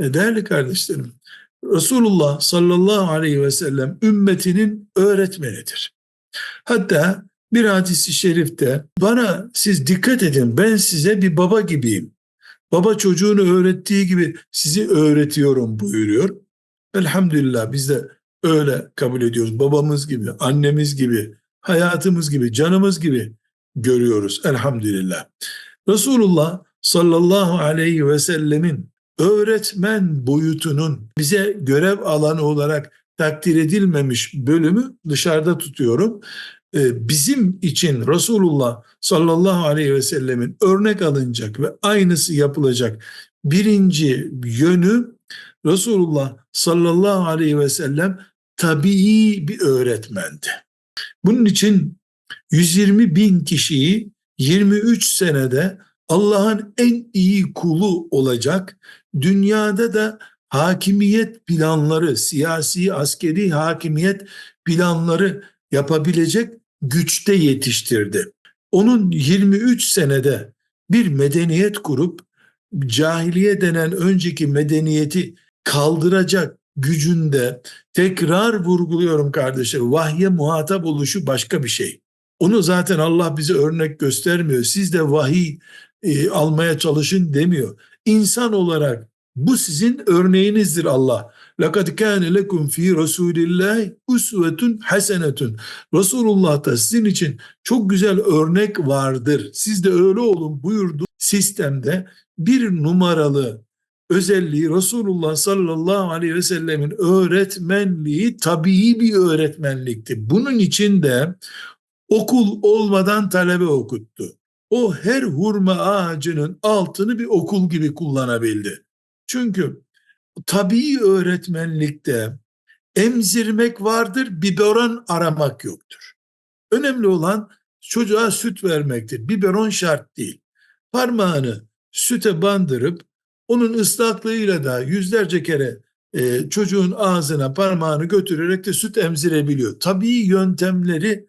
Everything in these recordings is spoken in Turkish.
E, Değerli kardeşlerim, Resulullah sallallahu aleyhi ve sellem ümmetinin öğretmenidir. Hatta bir hadisi şerifte bana siz dikkat edin ben size bir baba gibiyim. Baba çocuğunu öğrettiği gibi sizi öğretiyorum buyuruyor. Elhamdülillah biz de öyle kabul ediyoruz. Babamız gibi, annemiz gibi, hayatımız gibi, canımız gibi görüyoruz elhamdülillah. Resulullah sallallahu aleyhi ve sellemin öğretmen boyutunun bize görev alanı olarak takdir edilmemiş bölümü dışarıda tutuyorum. Ee, bizim için Resulullah sallallahu aleyhi ve sellemin örnek alınacak ve aynısı yapılacak birinci yönü Resulullah sallallahu aleyhi ve sellem tabii bir öğretmendi. Bunun için 120 bin kişiyi 23 senede Allah'ın en iyi kulu olacak, dünyada da hakimiyet planları, siyasi, askeri hakimiyet planları yapabilecek güçte yetiştirdi. Onun 23 senede bir medeniyet kurup cahiliye denen önceki medeniyeti kaldıracak gücünde tekrar vurguluyorum kardeşler vahye muhatap oluşu başka bir şey. Onu zaten Allah bize örnek göstermiyor. Siz de vahiy e, almaya çalışın demiyor İnsan olarak bu sizin örneğinizdir Allah. لَقَدْ كَانَ لَكُمْ ف۪ي رَسُولِ اللّٰهِ اُسْوَةٌ حَسَنَةٌ Resulullah'ta sizin için çok güzel örnek vardır. Siz de öyle olun buyurdu. Sistemde bir numaralı özelliği Resulullah sallallahu aleyhi ve sellemin öğretmenliği tabii bir öğretmenlikti. Bunun için de okul olmadan talebe okuttu. O her hurma ağacının altını bir okul gibi kullanabildi. Çünkü tabii öğretmenlikte emzirmek vardır, biberon aramak yoktur. Önemli olan çocuğa süt vermektir. Biberon şart değil. Parmağını süte bandırıp onun ıslaklığıyla da yüzlerce kere e, çocuğun ağzına parmağını götürerek de süt emzirebiliyor. Tabii yöntemleri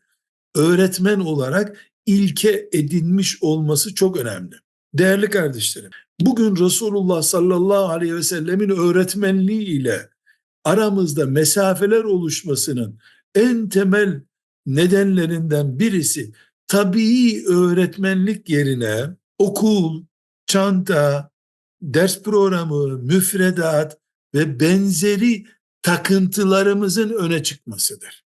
öğretmen olarak ilke edinmiş olması çok önemli. Değerli kardeşlerim, bugün Resulullah sallallahu aleyhi ve sellemin öğretmenliği ile aramızda mesafeler oluşmasının en temel nedenlerinden birisi tabii öğretmenlik yerine okul, çanta, ders programı, müfredat ve benzeri takıntılarımızın öne çıkmasıdır.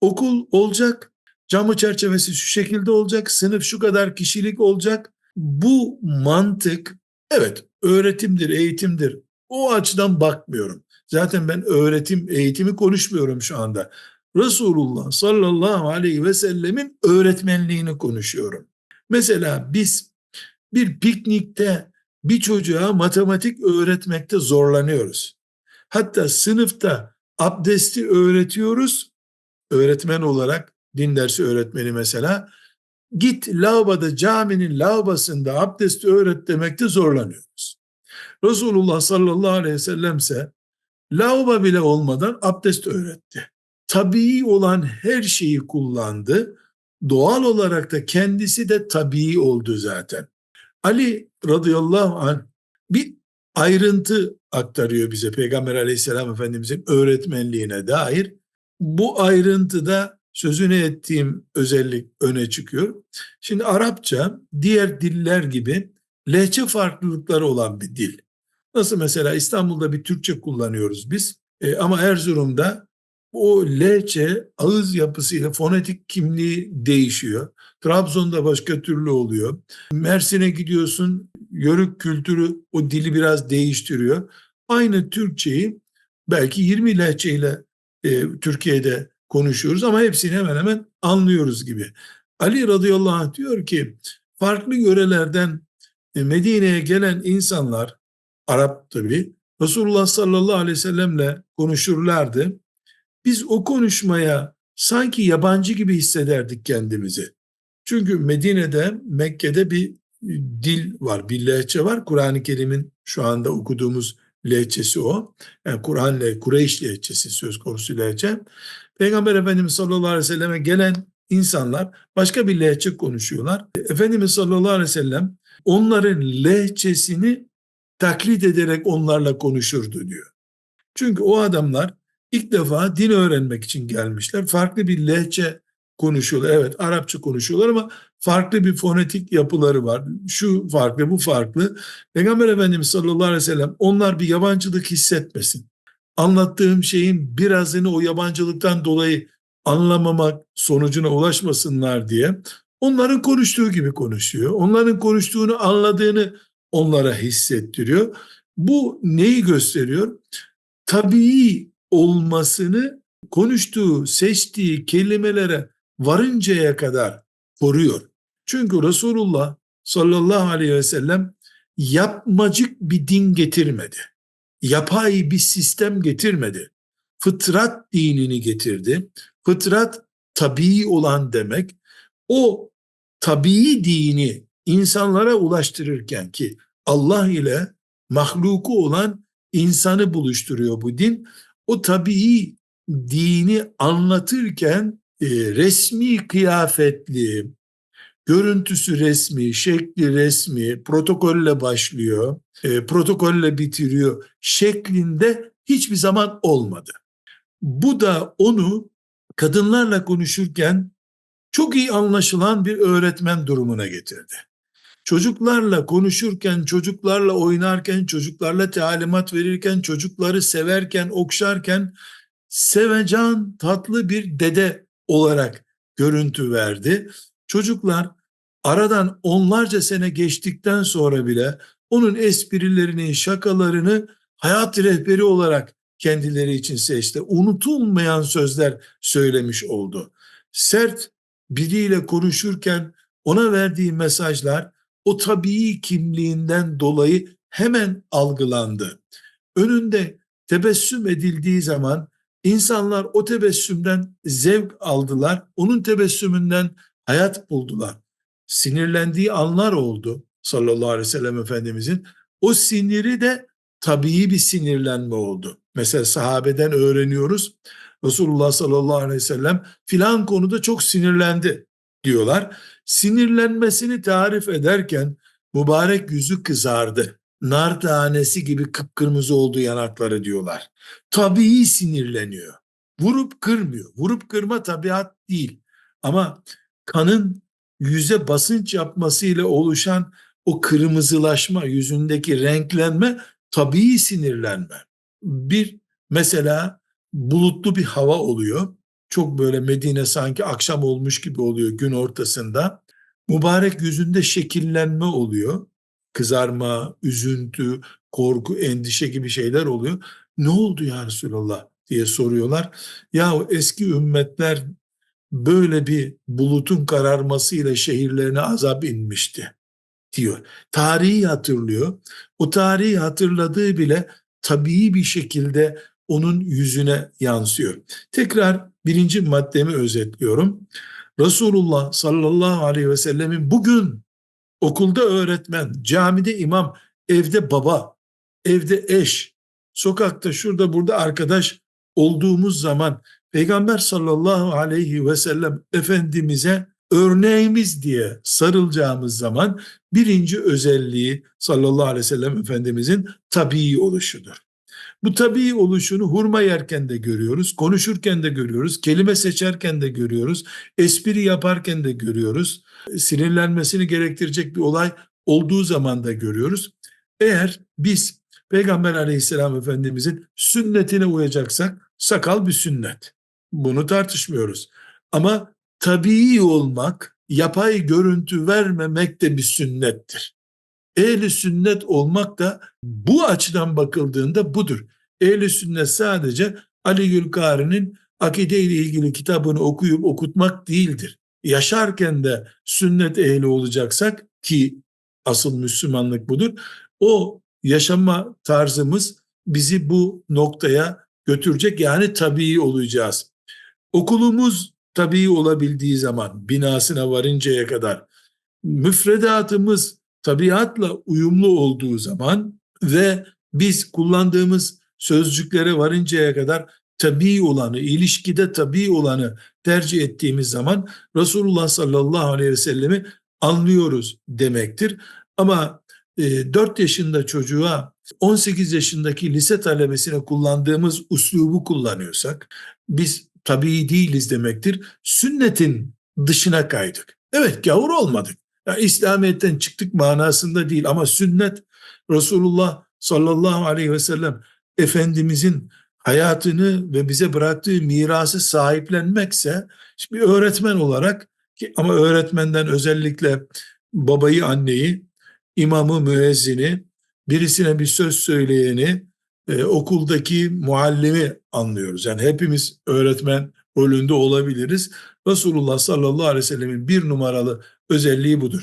Okul olacak, camı çerçevesi şu şekilde olacak, sınıf şu kadar kişilik olacak. Bu mantık evet öğretimdir, eğitimdir. O açıdan bakmıyorum. Zaten ben öğretim, eğitimi konuşmuyorum şu anda. Resulullah sallallahu aleyhi ve sellemin öğretmenliğini konuşuyorum. Mesela biz bir piknikte bir çocuğa matematik öğretmekte zorlanıyoruz. Hatta sınıfta abdesti öğretiyoruz. Öğretmen olarak din dersi öğretmeni mesela git lavaboda caminin lavabasında abdesti öğret demekte zorlanıyoruz. Resulullah sallallahu aleyhi ve sellem ise lavabo bile olmadan abdest öğretti. Tabii olan her şeyi kullandı. Doğal olarak da kendisi de tabii oldu zaten. Ali radıyallahu anh bir ayrıntı aktarıyor bize Peygamber aleyhisselam efendimizin öğretmenliğine dair. Bu ayrıntıda sözünü ettiğim özellik öne çıkıyor. Şimdi Arapça diğer diller gibi lehçe farklılıkları olan bir dil. Nasıl mesela İstanbul'da bir Türkçe kullanıyoruz biz e, ama Erzurum'da o lehçe ağız yapısıyla fonetik kimliği değişiyor. Trabzon'da başka türlü oluyor. Mersin'e gidiyorsun, yörük kültürü o dili biraz değiştiriyor. Aynı Türkçeyi belki 20 lehçeyle e, Türkiye'de konuşuyoruz ama hepsini hemen hemen anlıyoruz gibi. Ali radıyallahu anh diyor ki farklı yörelerden e, Medine'ye gelen insanlar Arap tabi Resulullah sallallahu aleyhi ve sellemle konuşurlardı. Biz o konuşmaya sanki yabancı gibi hissederdik kendimizi. Çünkü Medine'de, Mekke'de bir e, dil var, bir lehçe var. Kur'an-ı Kerim'in şu anda okuduğumuz lehçesi o. Yani Kur'an ile Kureyş lehçesi söz konusu lehçe. Peygamber Efendimiz sallallahu aleyhi ve selleme gelen insanlar başka bir lehçe konuşuyorlar. Efendimiz sallallahu aleyhi ve sellem onların lehçesini taklit ederek onlarla konuşurdu diyor. Çünkü o adamlar ilk defa din öğrenmek için gelmişler. Farklı bir lehçe konuşuyorlar. Evet Arapça konuşuyorlar ama farklı bir fonetik yapıları var. Şu farklı, bu farklı. Peygamber Efendimiz sallallahu aleyhi ve sellem onlar bir yabancılık hissetmesin. Anlattığım şeyin birazını o yabancılıktan dolayı anlamamak sonucuna ulaşmasınlar diye onların konuştuğu gibi konuşuyor. Onların konuştuğunu anladığını onlara hissettiriyor. Bu neyi gösteriyor? Tabii olmasını konuştuğu, seçtiği kelimelere varıncaya kadar koruyor. Çünkü Resulullah sallallahu aleyhi ve sellem yapmacık bir din getirmedi. Yapay bir sistem getirmedi. Fıtrat dinini getirdi. Fıtrat tabii olan demek. O tabii dini insanlara ulaştırırken ki Allah ile mahluku olan insanı buluşturuyor bu din. O tabii dini anlatırken e, resmi kıyafetli, görüntüsü resmi, şekli resmi, protokolle başlıyor, e, protokolle bitiriyor şeklinde hiçbir zaman olmadı. Bu da onu kadınlarla konuşurken çok iyi anlaşılan bir öğretmen durumuna getirdi. Çocuklarla konuşurken, çocuklarla oynarken, çocuklarla talimat verirken, çocukları severken, okşarken sevecan, tatlı bir dede olarak görüntü verdi. Çocuklar aradan onlarca sene geçtikten sonra bile onun esprilerini, şakalarını hayat rehberi olarak kendileri için seçti. Unutulmayan sözler söylemiş oldu. Sert biriyle konuşurken ona verdiği mesajlar o tabii kimliğinden dolayı hemen algılandı. Önünde tebessüm edildiği zaman insanlar o tebessümden zevk aldılar. Onun tebessümünden hayat buldular. Sinirlendiği anlar oldu sallallahu aleyhi ve sellem Efendimizin. O siniri de tabii bir sinirlenme oldu. Mesela sahabeden öğreniyoruz. Resulullah sallallahu aleyhi ve sellem filan konuda çok sinirlendi diyorlar. Sinirlenmesini tarif ederken mübarek yüzü kızardı. Nar tanesi gibi kıpkırmızı oldu yanakları diyorlar. Tabii sinirleniyor. Vurup kırmıyor. Vurup kırma tabiat değil. Ama kanın yüze basınç yapmasıyla oluşan o kırmızılaşma, yüzündeki renklenme tabii sinirlenme. Bir mesela bulutlu bir hava oluyor. Çok böyle Medine sanki akşam olmuş gibi oluyor gün ortasında. Mübarek yüzünde şekillenme oluyor. Kızarma, üzüntü, korku, endişe gibi şeyler oluyor. Ne oldu ya Resulallah diye soruyorlar. Ya eski ümmetler böyle bir bulutun kararmasıyla şehirlerine azap inmişti diyor. Tarihi hatırlıyor. O tarihi hatırladığı bile tabii bir şekilde onun yüzüne yansıyor. Tekrar birinci maddemi özetliyorum. Resulullah sallallahu aleyhi ve sellemin bugün okulda öğretmen, camide imam, evde baba, evde eş, sokakta şurada burada arkadaş olduğumuz zaman Peygamber sallallahu aleyhi ve sellem Efendimiz'e örneğimiz diye sarılacağımız zaman birinci özelliği sallallahu aleyhi ve sellem Efendimiz'in tabii oluşudur. Bu tabii oluşunu hurma yerken de görüyoruz, konuşurken de görüyoruz, kelime seçerken de görüyoruz, espri yaparken de görüyoruz, sinirlenmesini gerektirecek bir olay olduğu zaman da görüyoruz. Eğer biz Peygamber aleyhisselam efendimizin sünnetine uyacaksak sakal bir sünnet. Bunu tartışmıyoruz. Ama tabii olmak, yapay görüntü vermemek de bir sünnettir. Ehli sünnet olmak da bu açıdan bakıldığında budur. Ehli sünnet sadece Ali Gülkari'nin akide ile ilgili kitabını okuyup okutmak değildir. Yaşarken de sünnet ehli olacaksak ki asıl Müslümanlık budur. O yaşama tarzımız bizi bu noktaya götürecek yani tabii olacağız. Okulumuz tabii olabildiği zaman binasına varıncaya kadar müfredatımız tabiatla uyumlu olduğu zaman ve biz kullandığımız sözcüklere varıncaya kadar tabii olanı, ilişkide tabii olanı tercih ettiğimiz zaman Resulullah sallallahu aleyhi ve sellemi anlıyoruz demektir. Ama e, 4 yaşında çocuğa 18 yaşındaki lise talebesine kullandığımız uslubu kullanıyorsak biz tabii değiliz demektir. Sünnetin dışına kaydık. Evet gavur olmadık. Ya İslamiyet'ten çıktık manasında değil ama sünnet Resulullah sallallahu aleyhi ve sellem Efendimizin hayatını ve bize bıraktığı mirası sahiplenmekse bir öğretmen olarak ki ama öğretmenden özellikle babayı anneyi imamı müezzini birisine bir söz söyleyeni e, okuldaki muallimi anlıyoruz. Yani hepimiz öğretmen rolünde olabiliriz. Resulullah sallallahu aleyhi ve sellemin bir numaralı özelliği budur.